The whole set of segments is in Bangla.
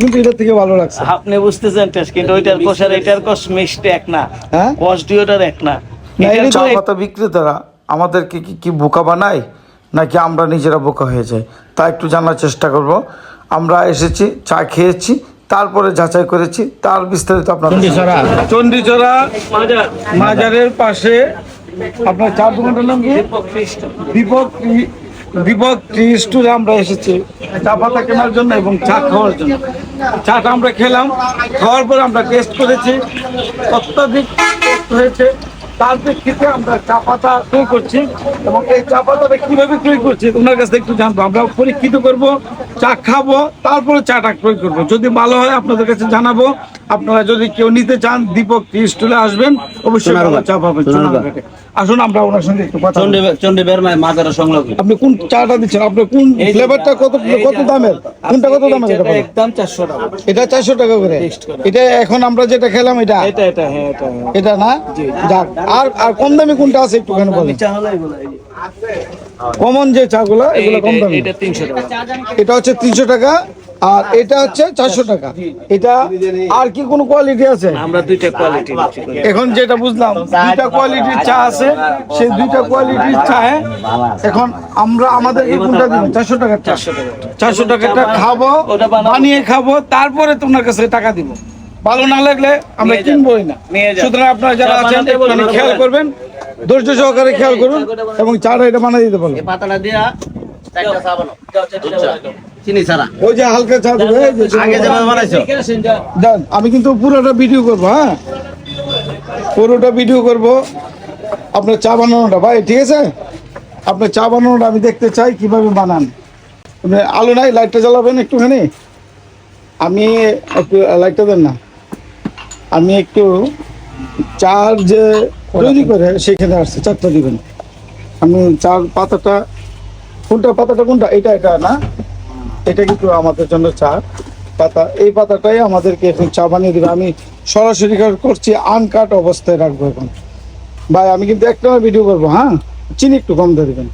কিন্তু এটার থেকে ভালো লাগছে। আপনি বুঝতেছেন টেস্ট কিন্তু ওইটার কষ আর এটার কষ মিষ্টি এক না। হ্যাঁ? কষ দুইটার এক না। বিক্রেতারা আমাদেরকে কি কি বোকা বানায়? নাকি আমরা নিজেরা বোকা হয়ে যাই? তা একটু জানার চেষ্টা করব। আমরা এসেছি চা খেয়েছি তারপরে যাচাই করেছি তার বিস্তারিত আপনার চণ্ডীচড়া। মাজারের পাশে আপনার চার দোকানটার নাম দীপক টি- স্টোরে আমরা এসেছি। চা পাতা কেনার জন্য এবং চা খাওয়ার জন্য। চাটা আমরা খেলাম, খাওয়ার পর আমরা টেস্ট করেছি। অত্যাধিক হয়েছে। তার প্রেক্ষিতে আমরা চা পাতা ক্রয় করছি এবং এই চা পাতাটা কীভাবে ক্রয় করছি ওনার কাছ একটু জানব। আমরা পরীক্ষিত করব, চা খাব, তারপরে চাটা ক্রয় করব। যদি ভালো হয় আপনাদের কাছে জানাব। আপনারা যদি কেউ নিতে চান দীপক টি স্টলে আসবেন অবশ্যই ভালো চা পাবেন সোনারঘাটে। আসুন আমরা ওনার সঙ্গে একটু কথা। চন্ডীবের মাজারের সংলগ্ন। আপনি কোন চাটা দিচ্ছেন? আপনি কোন ফ্লেভারটা কত কত দামের? কোনটা কত দামের এটা একদম চারশো টাকা। এটা চারশো টাকা করে? এটা এখন আমরা যেটা খেলাম এটা? এটা এটা হ্যাঁ এটা হ্যাঁ। এটা না? যাক আর আর কম দামি কোনটা আছে একটুখানি বলেন? কমন যে চাগুলো এগুলো কম দামি। এটা তিনশো টাকা। এটা হচ্ছে তিনশো টাকা। আর এটা হচ্ছে চারশো টাকা। এটা আর কি কোনো কোয়ালিটি আছে? আমরা দুইটা কোয়ালিটি এখন যেটা বুঝলাম দুইটা কোয়ালিটির চা আছে সেই দুইটা কোয়ালিটির চায় এখন আমরা আমাদের কোনটা দিব? চারশো টাকার চারশো টাকা চারশো টাকাটা খাব বানিয়ে খাব তারপরে তোমার কাছে টাকা দিব। ভালো না লাগলে আমরা কিনবোই না। সুতরাং আপনারা যারা আছেন খেয়াল করবেন। ধৈর্য সহকারে খেয়াল করুন এবং চাটা এটা বানিয়ে দিতে বলুন। পাতাটা দিয়া চা। চিনি ছাড়া। ওই যে হালকা চা দেবে আগে যেভাবে বানাইছো? দেন আমি কিন্তু পুরোটা ভিডিও করব হ্যাঁ? পুরোটা ভিডিও করব। আপনার চা বানানোটা ভাই ঠিক আছে? আপনার চা বানানোটা আমি দেখতে চাই কীভাবে বানান। আলো নাই লাইটটা জ্বালাবেন একটুখানি। আমি একটু লাইটটা দেন না। আমি একটু চার যে তৈরি করে সেখানে আসছে চারটা দিবেন। আমি চার পাতাটা কোনটা পাতাটা কোনটা? এটা এটা না? এটা কিন্তু আমাদের জন্য চা পাতা। এই পাতাটাই আমাদেরকে এখন চা বানিয়ে দেবে। আমি সরাসরি কর- করছি আনকাট অবস্থায় রাখব এখন। ভাই আমি কিন্তু একটা ভিডিও করব হ্যাঁ? চিনি একটু কম দিয়ে দেবেন।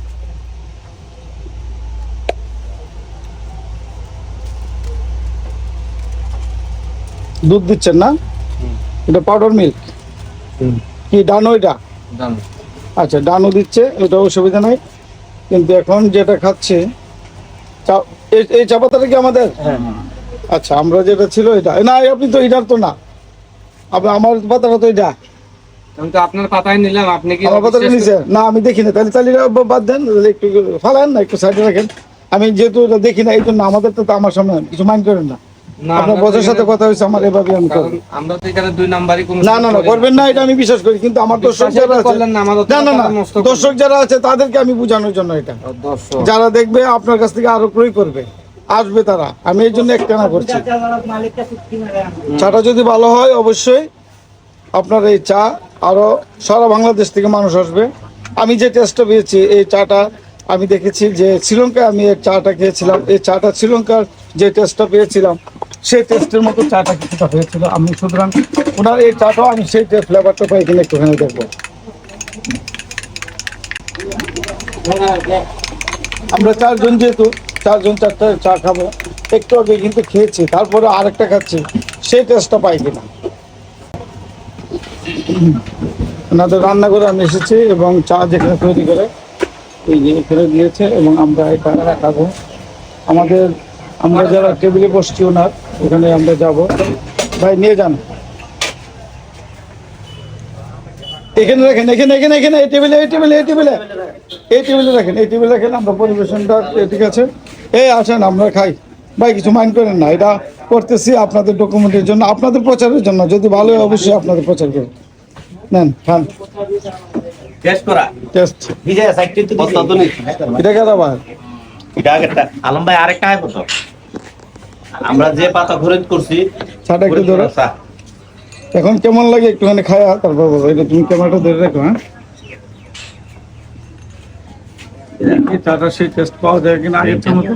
দুধ দিচ্ছেন না? এটা পাউডার মিল্ক কি ডানো এটা? আচ্ছা ডানো দিচ্ছে এটা অসুবিধা নাই। কিন্তু এখন যেটা খাচ্ছে চা- এই- চা পাতাটা কি আমাদের? আচ্ছা আমরা যেটা ছিল এটা। না আপনি তো এটার তো না। আমার পাতাটা তো এটা। আমি তো আপনার পাতায় নিলাম আপনি কি আমার পাতাটা নিচে। না আমি দেখি না তাহলে তাহলে বাদ দেন একটু ফালান না একটু সাইডে রাখেন। আমি যেহেতু দেখি না এই জন্য আমাদের তো আমার সামনে কিছু মাইন্ড করেন না, আপনার বসের সাথে কথা হয়েছে আমার এভাবে আমি কারণ করব। আমরা তো এখানে দুই নাম্বারই কোনো না না না করবেন না এটা আমি বিশ্বাস করি কিন্তু আমার দর্শক যারা আছে না, না না না টাকা নষ্ট করলেন। দর্শক যারা আছে তাদেরকে আমি বোঝানোর জন্য এটা। যারা দেখবে আপনার কাছ থেকে আরও ক্রয় করবে আসবে তারা। আমি এই জন্য একটানা করছি। চাটা যদি ভালো হয় অবশ্যই আপনার এই চা আরও সারা বাংলাদেশ থেকে মানুষ আসবে। আমি যে টেস্টটা পেয়েছি এই চাটা আমি দেখেছি যে শ্রীলঙ্কায় আমি এই চাটা খেয়েছিলাম। এই চাটা শ্রীলঙ্কার যে টেস্টটা পেয়েছিলাম সেই টেস্টের মতো চাটা কিছুটা হয়েছিল। আমি সুতরাং ওনার এই চাটাও আমি সেই ফ্লেভারটা পাই কিনে একটুখানি দেখব। আমরা চারজন যেহেতু, চারজন চারটা চা খাব, একটু আগে কিন্তু খেয়েছি, তারপরে আরেকটা খাচ্ছি, সেই টেস্টটা পাই কিনা। ওনাদের রান্না করে আমি এসেছি এবং চা যেখানে তৈরি করে, এই যে এখানে দিয়েছে এবং আমরা এটা খাব। আমাদের আমরা যারা টেবিলে বসছি ওনার ওখানে আমরা যাব। ভাই নিয়ে যান। এখানে রাখেন এখানে এখানে এখানে এই টেবিলে এই টেবিলে এই টেবিলে। এই টেবিলে রাখেন এই টেবিলে রাখেন আমরা পরিবেশনটা ঠিক আছে? এই আসেন আমরা খাই। ভাই কিছু মাইন্ড করেন না এটা করতেছি আপনাদের ডকুমেন্টের জন্য আপনাদের প্রচারের জন্য। যদি ভালো হয় অবশ্যই আপনাদের প্রচার করুন নেন খান। টেস্ট করা। টেস্ট এটা কেন আবার এটা আগেরটা আলম ভাই আরেকটা আয় আমরা যে পাতা খরিদ করছি চাটা একটু ধরো। চা। এখন কেমন লাগে একটুখানি খায়া? তারপর বলো এটা তুমি ক্যামেরাটা ধরে রাখো হ্যাঁ? চাটা সেই টেস্ট পাওয়া যায় কিনা আগের মতো?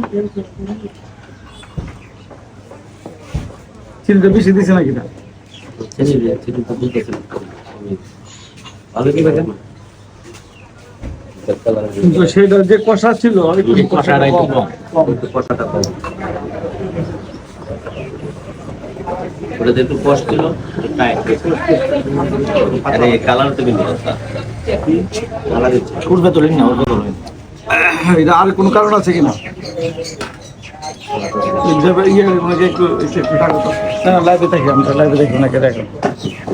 চিনিটা বেশি দিছে নাকি না? ভালো কি কিন্তু সেটা যে কষা ছিল একটু কষাটা একটু কম। কম কষাটা কম। ওটাতে একটু কষ্ট ছিল আরে কালার তো কিন্তু উঠবে তোলেন না উঠবে তোলেন এটা আর কোনো কারণ আছে কিনা? ইয়ে একটু। না লাইভে থাকি আমরা লাইভে থাকি ওনাকে দেখো।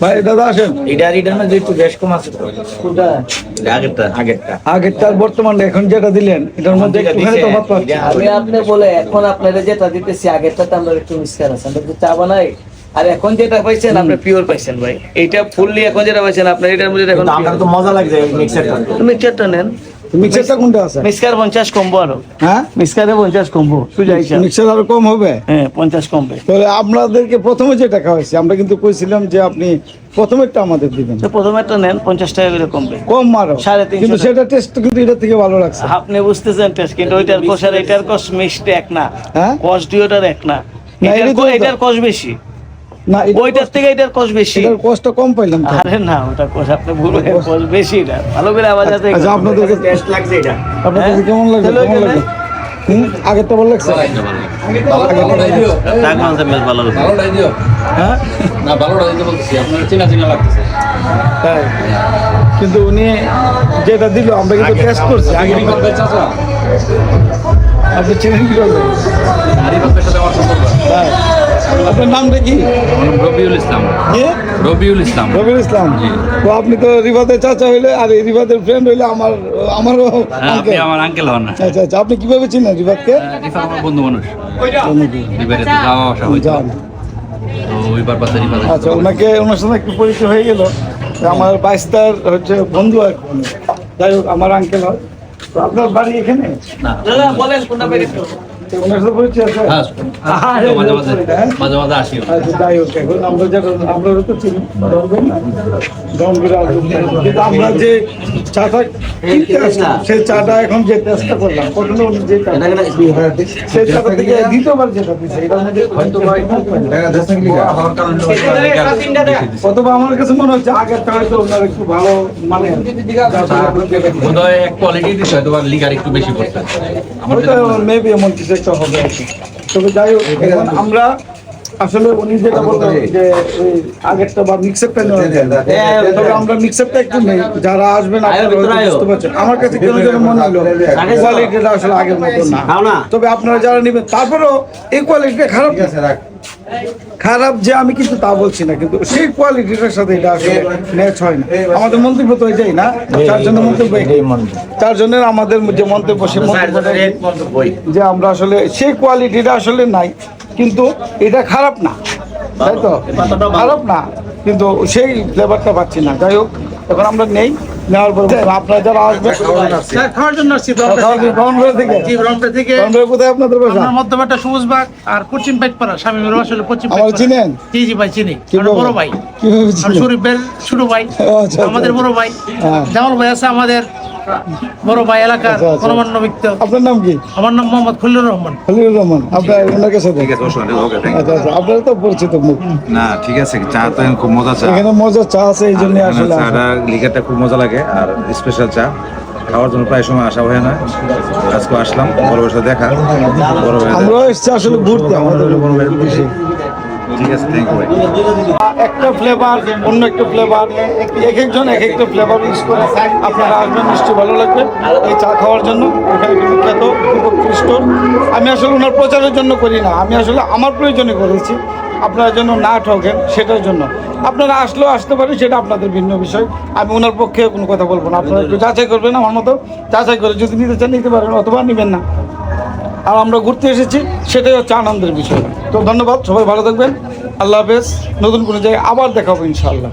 ভাই দাদা আসেন। এটা এটার মধ্যে একটু বেশ কম আছে তো। আগেরটা। আগেরটা। আগেরটার এখন যেটা দিলেন এটার মধ্যে একটুখানি তফাৎ পাচ্ছি। আমি আপনি বলে এখন আপনারা যেটা দিতেছি আগেরটাতে আমরা একটু মিসকার আছে। আমরা চা বানাই আর এখন যেটা পাইছেন আপনি পিওর পাইছেন ভাই। ফুললি এখন যেটা পাইছেন আপনার এটার মধ্যে এখন কিন্তু তো মজা লাগছে মিক্সারটা মিক্সারটা নেন। মিক্সারটা কোনটা আছে? মিক্সার পঞ্চাশ কমবো আরও। হ্যাঁ? মিক্সারে পঞ্চাশ কমবো সুজা মিক্সার আরও কম হবে? হ্যাঁ পঞ্চাশ কমবে। তাহলে আপনাদেরকে প্রথমে যে টাকা হয়েছে আমরা কিন্তু কইছিলাম যে আপনি প্রথমেরটা আমাদের দিবেন। তো নেন পঞ্চাশ টাকা করে কমবে। কম মারো কিন্তু সেটা টেস্ট কিন্তু এটা থেকে ভালো লাগছে। আপনি বুঝতেছেন টেস্ট কিন্তু ওইটার কষ আর এটার কষ মিষ্টি এক না। হ্যাঁ? কষ দুইটার এক না। এটার কষ বেশি। না ওইটার থেকে এটার বেশি। এটার কষ্ট কম পাইলাম তো। আরে না ওটা আপনি ভুল হয়ে বেশি ভালো করে আওয়াজ আছে আচ্ছা টেস্ট লাগছে এটা। কেমন লাগছে? লাগছে? ভালো লাগছে। মানছে ভালো লাগছে। হ্যাঁ? না ভালোটা দিতে বলতেছি আপনার চেনা চেনা লাগতেছে। তাই? কিন্তু উনি যেটা দিল আমরা কিন্তু টেস্ট করছি। আগে আগে করবে চাচা? আপনি চিনেন কি করবেন? আরিফাতের সাথে আমার সম্পর্ক তাই? আপনার নামটা কি? রবিউল ইসলাম। রবিউল ইসলাম। রবির ইসলাম। তো আপনি তো রিবাদের চাচা হইলে আর এই রিবাদের ফ্রেন্ড হইলে আমার আমারও হ্যাঁ, আপনি আমার আঙ্কেল হন আচ্ছা আচ্ছা আপনি কীভাবে চিনেন রিবাদকে রিফা আমার বন্ধু মানুষ। তো যাওয়া আসা রিফা আচ্ছা ওনাকে ওনার সাথে একটু পরিচয় হয়ে গেল। আমার বাইশটার হচ্ছে বন্ধু আর যাই হোক আমার আঙ্কেল হয়। তো আপনার বাড়ি এখানে? দাদা বলেন কোনটা হ্যাঁ হ্যাঁ? আমরা যে চাটা সেই চাটা এখন যে করলাম যে সেই চাটা থেকে দ্বিতীয়বার যেটা দিচ্ছে অথবা আমার কাছে মনে হচ্ছে আগেরটা হয়তো ওনার একটু ভালো মানে বোধহয় এক কোয়ালিটি দিতে হয়তো বা লিগার একটু বেশি হয়। মেবি এমন কিছু একটা হবে। আর কি। তবে যাই হোক এখন আমরা আসলে উনি যেটা বললেন যে ওই আগেরটা বা মিক্সারটা নেওয়া যায়। তবে আমরা মিক্সারটা একটু নেই। যারা আসবেন আপনারা বুঝতে পারছেন। আমার কাছে কেন যেন মনে হলো কোয়ালিটিটা আসলে আগের মতো না। তবে আপনারা যারা নেবেন তারপরেও এই কোয়ালিটিটা খারাপ না। খারাপ যে আমি কিন্তু তা বলছি না কিন্তু সেই কোয়ালিটিটার সাথে এটা আসলে ম্যাচ হয় না। আমাদের মন্তব্য তো এটাই না? চার জন্য মন্তব্য তার জনের আমাদের যে মন্তব্য সেই মন্তব্যটা যে আমরা আসলে সেই কোয়ালিটিটা আসলে নাই কিন্তু এটা খারাপ না। তাই তো? খারাপ না কিন্তু সেই ফ্লেভারটা পাচ্ছি না। যাই হোক এখন আমরা নেই। নেওয়ার পর আপনারা যারা আসবেন খাওয়ার জন্য আসছি। ব্রাহ্মণবাড়িয়া থেকে জি রংটা থেকে ব্রাহ্মণবাড়িয়া কোথায় আপনাদের বাসা? আমার মধ্যমাটা সবুজ আর পাইটপাড়া স্বামী মেরু আসলে পশ্চিম আমার চিনেন? জি জি ভাই চিনি। বড় ভাই। কীভাবে ছোট ভাই। আচ্ছা, আমাদের আচ্ছা। বড় ভাই। হ্যাঁ। জামাল ভাই আছে আমাদের। বড় ভাই এলাকার। গণমান্য ব্যক্তি। আপনার নাম কি? আমার নাম মোহাম্মদ খলিলুর রহমান। খলিলুর রহমান। আপনার ওনার কাছে আচ্ছা আচ্ছা আপনার তো পরিচিত মুখ। না ঠিক আছে চা তো এখন খুব মজা চা। এখানে মজার চা আছে এই জন্য আসলে আসা। চাটা লিকারটা খুব মজা লাগে আর স্পেশাল চা। খাওয়ার জন্য প্রায় সময় আসা হয় না। আজকে আসলাম বড় দেখা। বড় ভাই আমরাও আসলে ঘুরতে আমাদের একটা ফ্লেভার অন্য একটা ফ্লেভার এক একজন এক একটা ফ্লেভার ইউজ করে আপনারা আসবেন নিশ্চয়ই ভালো লাগবে। এই চা খাওয়ার জন্য এখানে কিন্তু খ্যাত আমি আসলে ওনার প্রচারের জন্য করি না। আমি আসলে আমার প্রয়োজনে করেছি। আপনারা যেন না ঠকেন সেটার জন্য। আপনারা আসলেও আসতে পারেন, সেটা আপনাদের ভিন্ন বিষয়। আমি ওনার পক্ষে কোনো কথা বলব না। আপনারা একটু যাচাই করবেন আমার মতো। যাচাই করে যদি নিতে চান, নিতে পারেন, অথবা নেবেন না। আর আমরা ঘুরতে এসেছি, সেটাই হচ্ছে আনন্দের বিষয়। তো ধন্যবাদ, সবাই ভালো থাকবেন। আল্লাহ হাফেজ। নতুন কোনো জায়গায় আবার দেখাবো ইনশাআল্লাহ।